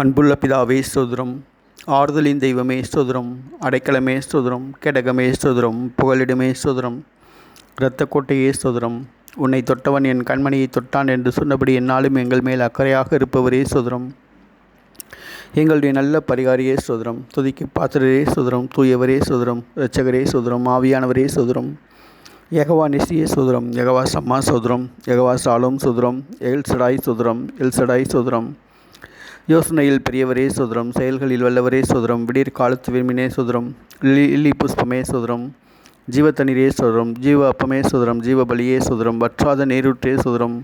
அன்புள்ள பிதாவே சுதுரம் ஆறுதலின் தெய்வமே ஸ்தோத்திரம். அடைக்கலமே சுதுரம் கெடகமே ஸ்தோத்திரம். புகலிடமே சுதுரம் இரத்த கோட்டையே சுதுரம் உன்னை தொட்டவன் என் கண்மணியை தொட்டான் என்று சொன்னபடி என்னாலும் எங்கள் மேல் அக்கறையாக இருப்பவரே சுதுரம் எங்களுடைய நல்ல பரிகாரியே சோதரம் துதிக்கு பாத்திரரே சோதரம் தூயவரே சோதரம் இரட்சகரே சோதரம் ஆவியானவரே சோதரம் யகவா நிசியே சோதரம் யகவா சம்மா சோதரம் யகவா சாலும் சோதரம் எல் சடாய் சோதரம் எல் சடாய் சோதரம் யோசனையில் பெரியவரே சுதரம் செயல்களில் வல்லவரே சுதரம் விடியற் காலத்து விரும்பினே சோதரம் லில்லி புஷ்பமே சுதரம் ஜீவ சுதரம் ஜீவ அப்பமே சுதரம் ஜீவ பலியே சுதரம் வற்றாத நீரூற்றே சுதரம்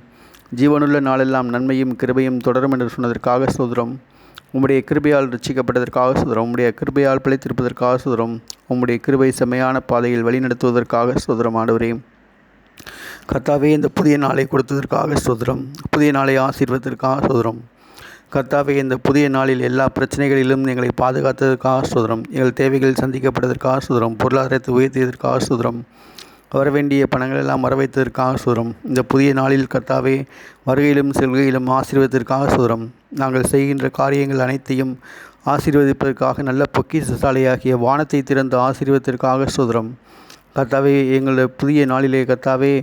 ஜீவனுள்ள நாளெல்லாம் நன்மையும் கிருபையும் தொடரும் என்று சொன்னதற்காக சோதரம் உம்முடைய கிருபையால் ரட்சிக்கப்பட்டதற்காக சுதரம் உம்முடைய கிருபையால் பிழைத்திருப்பதற்காக சுதரம் உம்முடைய கிருபை செம்மையான பாதையில் வழிநடத்துவதற்காக சுதரம் ஆண்டவரே. கர்த்தாவே இந்த புதிய நாளை கொடுத்ததற்காக சுதரம் புதிய நாளை ஆசீர்வதற்காக சுதரம். கர்த்தாவே இந்த புதிய நாளில் எல்லா பிரச்சனைகளிலும் எங்களை பாதுகாத்ததற்காக சுதரம் எங்கள் தேவைகள் சந்திக்கப்பட்டதற்காக சுதரம் பொருளாதாரத்தை உயர்த்தியதற்காக சுதரம் வர வேண்டிய பணங்கள் எல்லாம் வரவைத்ததற்காக சுதரம் இந்த புதிய நாளில் கர்த்தாவே வருகையிலும் செல்கையிலும் ஆசீர்வதற்காக சுதரம் நாங்கள் செய்கின்ற காரியங்கள் அனைத்தையும் ஆசீர்வதிப்பதற்காக நல்ல பொக்கிசாலையாகிய வானத்தை திறந்து ஆசீர்வதற்காக சுதரம் கர்த்தாவே எங்களுடைய புதிய நாளிலே கர்த்தாவே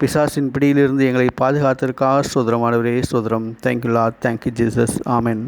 பிசாசின் பிடியிலிருந்து எங்களை பாதுகாத்ததற்காக சோதரமானவரே சோதரம் தேங்க்யூ லா தேங்க்யூ ஜீசஸ் ஆமென்